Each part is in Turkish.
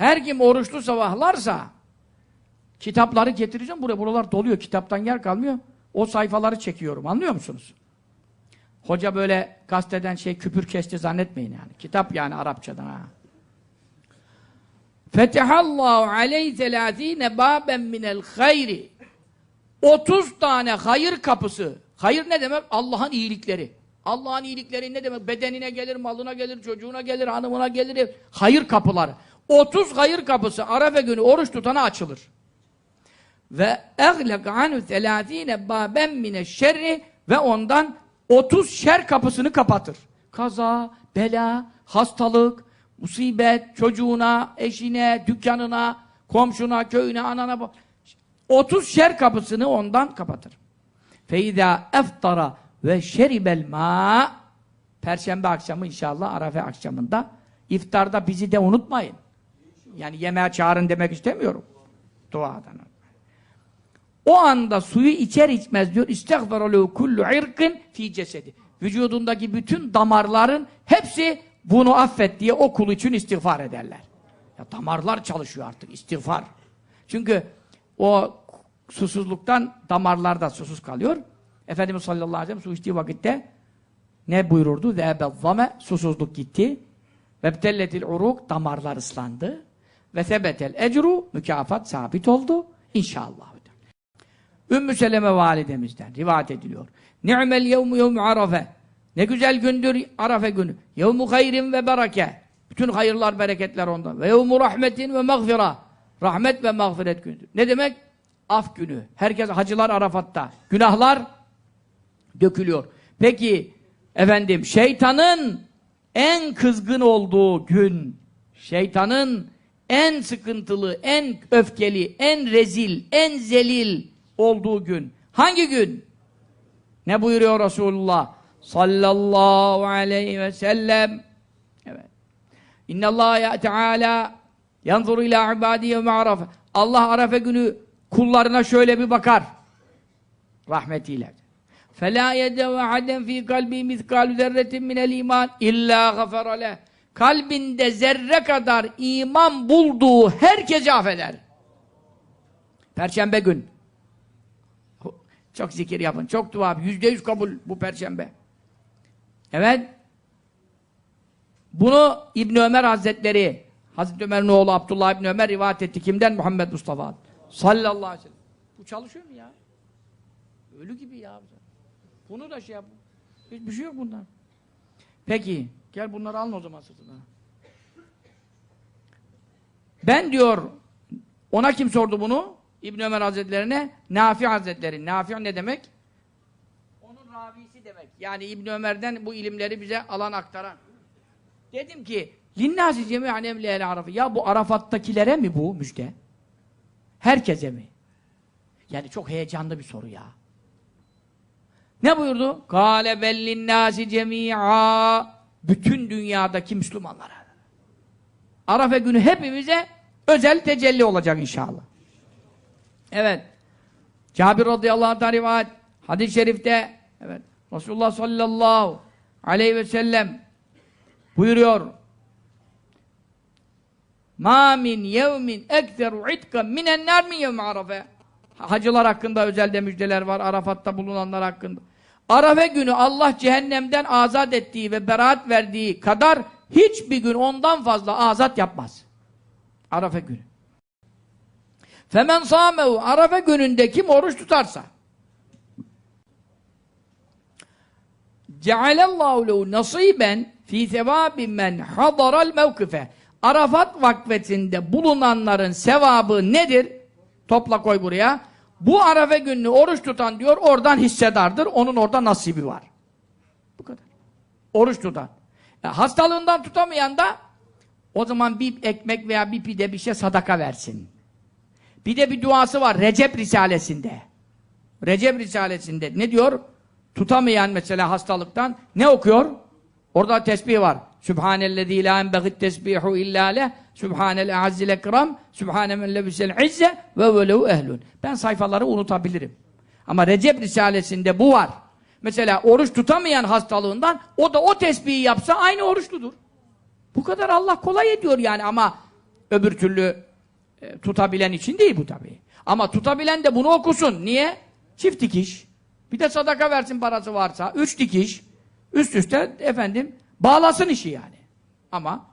Her kim oruçlu sabahlarsa kitapları getireceğim buraya. Buralar doluyor. Kitaptan yer kalmıyor. O sayfaları çekiyorum. Anlıyor musunuz? Hoca böyle gazeteden şey küpür kesti zannetmeyin yani. Kitap yani Arapçadan ha. Fetehallahu aleyhi selâzîne bâben minel hayri 30 tane hayır kapısı. Hayır ne demek? Allah'ın iyilikleri. Allah'ın iyilikleri ne demek? Bedenine gelir, malına gelir, çocuğuna gelir, hanımına gelir. Hayır kapıları. 30 hayır kapısı Arafa günü oruç tutana açılır. Ve eglek anu selâzîne bâben mine şerri ve ondan 30 şer kapısını kapatır. Kaza, bela, hastalık, musibet, çocuğuna, eşine, dükkanına, komşuna, köyüne, anana, bab- 30 şer kapısını ondan kapatır. Feyda eftara ve şeribel ma Perşembe akşamı inşallah Arafa akşamında iftarda bizi de unutmayın. Yani yemeğe çağırın demek istemiyorum. Duadan. O anda suyu içer içmez diyor İstagfirullahu kullu irkin fi cesedi. Vücudundaki bütün damarların hepsi bunu affet diye o kul için istiğfar ederler. Ya damarlar çalışıyor artık istiğfar. Çünkü o susuzluktan damarlarda susuz kalıyor. Efendimiz sallallahu aleyhi ve sellem su içtiği vakitte ne buyururdu? Zame susuzluk gitti. Vebtelletil uruk damarlar ıslandı. Ve sebetel ecru mükafat sabit oldu. İnşallah. Ümmü Seleme validemizden rivayet ediliyor. Ni'mel yevmu yevmu arafe. Ne güzel gündür arafe günü. Yevmu hayrin ve bereke. Bütün hayırlar, bereketler ondan. Ve yevmu rahmetin ve mağfira. Rahmet ve mağfiret günüdür. Ne demek? Af günü. Herkes hacılar Arafat'ta. Günahlar dökülüyor. Peki efendim şeytanın en kızgın olduğu gün, şeytanın en sıkıntılı, en öfkeli, en rezil, en zelil olduğu gün. Hangi gün? Ne buyuruyor Resulullah sallallahu aleyhi ve sellem? Evet. İnna Allah ya Teala yanzuru ila ibadiye ma'rafe. Allah Arafa günü kullarına şöyle bir bakar. Rahmetiyle. فَلَا يَدَوَ عَدًا ف۪ي قَلْبِي مِثْقَالُ ذَرَّةٍ مِنَ الْا۪يمَانِ اِلَّا غَفَرَ لَهُ Kalbinde zerre kadar iman bulduğu herkesi affeder. Perşembe gün. Çok zikir yapın, çok dua. Yüzde yüz kabul bu perşembe. Evet. Bunu İbn Ömer Hazretleri, Hazreti Ömer'in oğlu Abdullah İbn Ömer rivayet etti. Kimden? Muhammed Mustafa. Sallallahu aleyhi ve sellem. Bu çalışıyor mu ya? Ölü gibi ya. Bunu da şey yap. Hiçbir şey yok bundan. Peki. Gel bunları alın o zaman sırtına. Ben diyor, ona kim sordu bunu? İbn Ömer Hazretlerine, Nafi Hazretleri. Nafi ne demek? Onun ravisi demek. Yani İbn Ömer'den bu ilimleri bize alan aktaran. Dedim ki, linnâsi cemi'an emlihel arafı. Ya bu Arafat'takilere mi bu müjde? Herkese mi? Yani çok heyecanlı bir soru ya. Ne buyurdu? Kâle bellinnâsi cemî'â bütün dünyadaki Müslümanlara. Arafa günü hepimize özel tecelli olacak inşallah. Evet. Cabir radıyallahu anh'tan rivayet. Hadis-i şerifte evet. Resulullah sallallahu aleyhi ve sellem buyuruyor. Ma min yevmin ekseru itkan minen nar min yevmi arafe. Hacılar hakkında özelde müjdeler var. Arafat'ta bulunanlar hakkında. Arafa günü Allah cehennemden azat ettiği ve beraat verdiği kadar hiçbir gün ondan fazla azat yapmaz. Arafa günü. Femen sâmehu Arafa gününde kim oruç tutarsa cealallahu lehu nasiben fi sevabin men hadaral mevkife Arafat vakfetinde bulunanların sevabı nedir? Topla koy buraya. Bu Arafa gününü oruç tutan diyor, oradan hissedardır. Onun orada nasibi var. Bu kadar. Oruç tutan. Ya hastalığından tutamayan da o zaman bir ekmek veya bir pide bir şey sadaka versin. Bir de bir duası var Recep Risalesi'nde. Recep Risalesi'nde ne diyor? Tutamayan mesela hastalıktan ne okuyor? Orada tesbih var. Sübhanellezî lâ enbegit tesbihu illâ leh Sübhanel azzil ekram Sübhane men lebisel izze ve velehu ehlun. Ben sayfaları unutabilirim. Ama Recep Risalesi'nde bu var. Mesela oruç tutamayan hastalığından o da o tesbihi yapsa aynı oruçludur. Bu kadar Allah kolay ediyor yani ama Öbür türlü e, tutabilen için değil bu tabii. Ama tutabilen de bunu okusun. Niye? Çift dikiş. Bir de sadaka versin parası varsa. Üç dikiş. Üst üste efendim bağlasın işi yani. Ama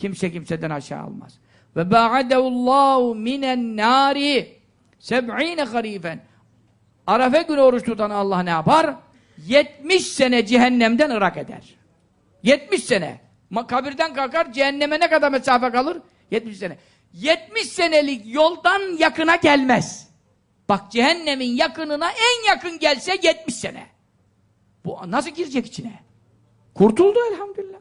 kimse kimseden aşağı almaz. Ve ba'adehullahu minen nari seb'ine harifen. Arafe günü oruç tutan Allah ne yapar? 70 sene cehennemden ırak eder. 70 sene. Kabirden kalkar, cehenneme ne kadar mesafe kalır? 70 sene. 70 senelik yoldan yakına gelmez. Bak cehennemin yakınına en yakın gelse 70 sene. Bu nasıl girecek içine? Kurtuldu elhamdülillah.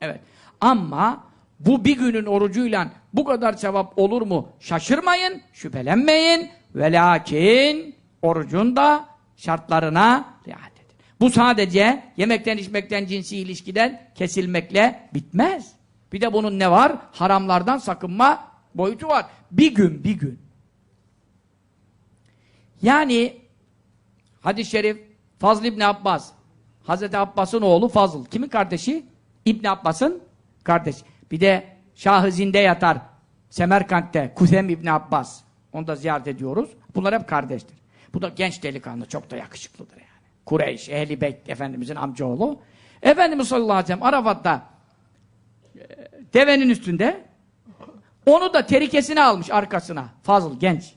Evet. Ama bu bir günün orucuyla bu kadar sevap olur mu? Şaşırmayın, şüphelenmeyin. Ve lakin orucun da şartlarına riayet edin. Bu sadece yemekten içmekten cinsi ilişkiden kesilmekle bitmez. Bir de bunun ne var? Haramlardan sakınma boyutu var. Bir gün, bir gün. Yani hadis-i şerif Fazıl İbni Abbas Hazreti Abbas'ın oğlu Fazıl. Kimin kardeşi? İbni Abbas'ın kardeşi. Bir de Şah-ı Zinde yatar. Semerkant'te Kusem İbni Abbas. Onu da ziyaret ediyoruz. Bunlar hep kardeştir. Bu da genç delikanlı. Çok da yakışıklıdır yani. Kureyş, Ehli Beyt Efendimizin amcaoğlu. Efendimiz sallallahu aleyhi ve sellem Arafat'ta e, devenin üstünde onu da terikesine almış arkasına. Fazıl genç.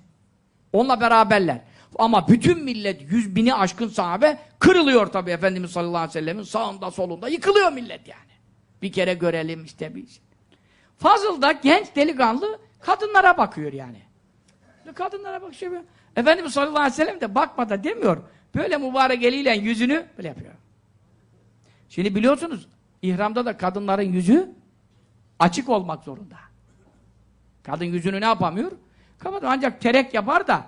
Onunla beraberler. Ama bütün millet yüz bini aşkın sahabe kırılıyor tabii Efendimiz sallallahu aleyhi ve sellemin sağında solunda yıkılıyor millet yani. Bir kere görelim işte bir şey. Fazıl da genç delikanlı kadınlara bakıyor yani. Kadınlara bakıyor. Efendimiz sallallahu aleyhi ve sellem de bakma da demiyor. Böyle mübarek eliyle yüzünü böyle yapıyor. Şimdi biliyorsunuz ihramda da kadınların yüzü açık olmak zorunda. Kadın yüzünü ne yapamıyor? Kapatıyor. Ancak terek yapar da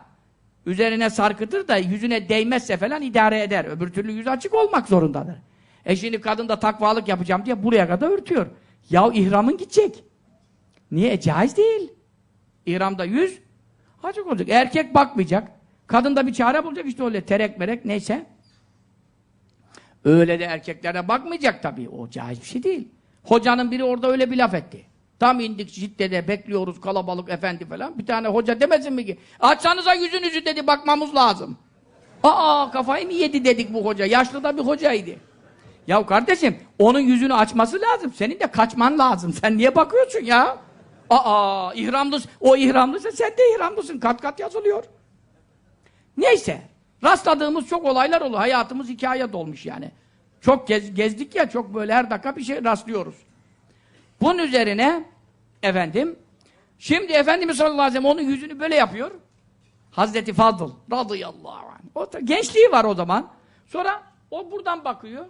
üzerine sarkıtır da yüzüne değmezse falan idare eder. Öbür türlü yüzü açık olmak zorundadır. E şimdi kadın da takvalık yapacağım diye buraya kadar örtüyor. Ya ihramın gidecek. Niye? E, caiz değil. İhramda yüz açık olacak. Erkek bakmayacak. Kadın da bir çare bulacak işte öyle terek merek neyse. Öyle de erkeklere bakmayacak tabii. O caiz bir şey değil. Hocanın biri orada öyle bir laf etti. Tam indik ciddede bekliyoruz kalabalık efendi falan. Bir tane hoca demesin mi ki? Açsanıza yüzünüzü dedi bakmamız lazım. Aa kafayı mı yedi dedik bu hoca. Yaşlı da bir hocaydı. Ya kardeşim onun yüzünü açması lazım. Senin de kaçman lazım. Sen niye bakıyorsun ya? Aa ihramlısın. O ihramlıysa sen de ihramlısın. Kat kat yazılıyor. Neyse. Rastladığımız çok olaylar olur. Hayatımız hikaye dolmuş yani. Çok gez, gezdik ya çok böyle her dakika bir şey rastlıyoruz. Bunun üzerine efendim şimdi Efendimiz sallallahu aleyhi ve sellem onun yüzünü böyle yapıyor. Hazreti Fadıl radıyallahu anh. O gençliği var o zaman. Sonra o buradan bakıyor.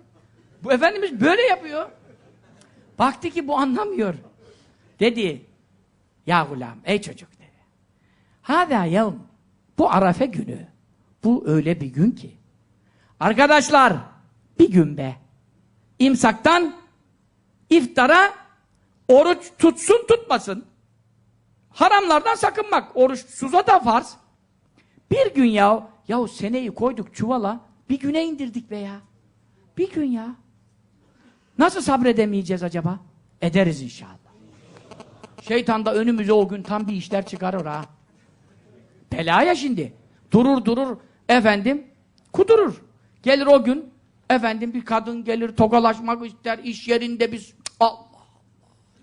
Bu Efendimiz böyle yapıyor. Baktı ki bu anlamıyor. Dedi ya gulam ey çocuk dedi. Hâzâ yevm bu Arafe günü. Bu öyle bir gün ki. Arkadaşlar bir gün be. İmsaktan iftara oruç tutsun tutmasın. Haramlardan sakınmak. Oruç suza da farz. Bir gün ya, yahu seneyi koyduk çuvala, bir güne indirdik be ya. Bir gün ya. Nasıl sabredemeyeceğiz acaba? Ederiz inşallah. Şeytan da önümüze o gün tam bir işler çıkarır ha. Belaya şimdi. Durur durur efendim kudurur. Gelir o gün efendim bir kadın gelir tokalaşmak ister iş yerinde biz Allah Allah.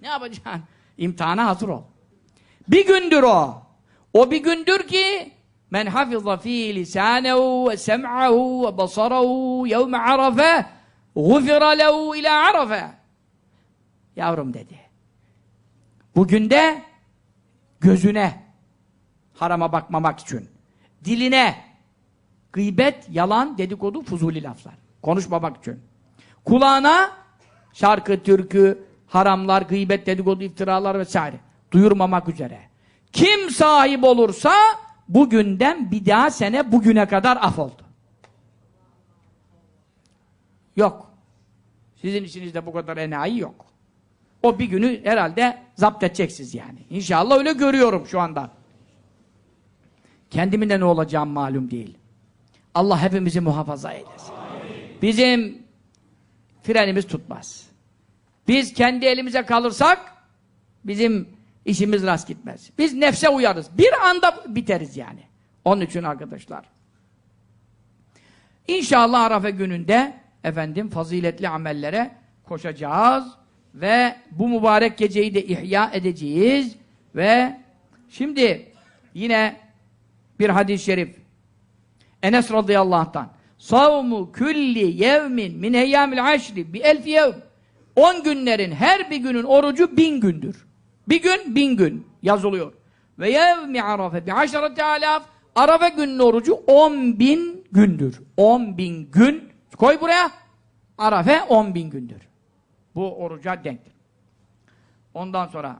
Ne yapacaksın? İmtihana hazır ol. Bir gündür o. O bir gündür ki men hafiza fi lisanehu ve sem'ahu ve basarahu yevme arafe gufira lehu ila arafe yavrum dedi. Bugün de gözüne harama bakmamak için diline gıybet, yalan, dedikodu, fuzuli laflar. Konuşmamak için. Kulağına şarkı, türkü, haramlar, gıybet, dedikodu, iftiralar vesaire. Duyurmamak üzere. Kim sahip olursa bugünden bir daha sene bugüne kadar af oldu. Yok. Sizin içinizde bu kadar enayi yok. O bir günü herhalde zapt edeceksiniz yani. İnşallah öyle görüyorum şu anda. Kendimin de ne olacağım malum değil. Allah hepimizi muhafaza eylesin. Bizim frenimiz tutmaz. Biz kendi elimize kalırsak bizim işimiz rast gitmez. Biz nefse uyarız. Bir anda biteriz yani. Onun için arkadaşlar. İnşallah Arafa gününde efendim faziletli amellere koşacağız ve bu mübarek geceyi de ihya edeceğiz ve şimdi yine bir hadis-i şerif Enes radıyallahu anh'tan savmu külli yevmin min eyyamil aşri bi elfi yevm 10 günlerin her bir günün orucu bin gündür. Bir gün bin gün yazılıyor. Ve yevmi arafe bi aşarati alaf Arafa günün orucu 10 bin gündür. 10 bin gün. Koy buraya. Arafe 10 bin gündür. Bu oruca denktir. Ondan sonra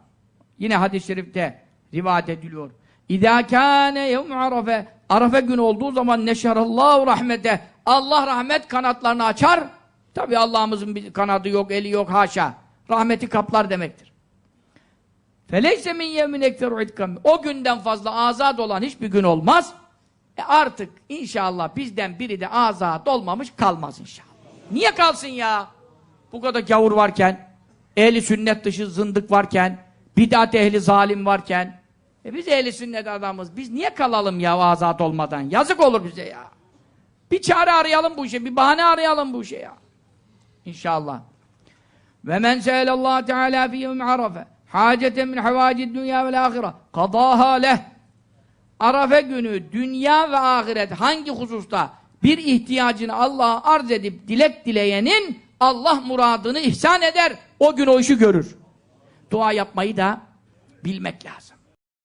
yine hadis-i şerifte rivayet ediliyor. İzâ kâne yevm arafe Arafe günü olduğu zaman neşerallahu rahmete Allah rahmet kanatlarını açar. Tabi Allah'ımızın bir kanadı yok, eli yok haşa. Rahmeti kaplar demektir. Feleyse min yevmin ekteru. O günden fazla azat olan hiçbir gün olmaz. E artık inşallah bizden biri de azat olmamış kalmaz inşallah. Niye kalsın ya? Bu kadar gavur varken, ehli sünnet dışı zındık varken, bid'at ehli zalim varken, e biz ehli sünnet adamız, biz niye kalalım ya azat olmadan? Yazık olur bize ya. Bir çare arayalım bu işe, bir bahane arayalım bu işe ya. İnşallah. Ve men se'elallah Teala fi yevmi arafe haceten min havacid dünya vel ahire kadaha leh Arafe günü dünya ve ahiret hangi hususta bir ihtiyacını Allah'a arz edip dilek dileyenin Allah muradını ihsan eder. O gün o işi görür. Dua yapmayı da bilmek lazım.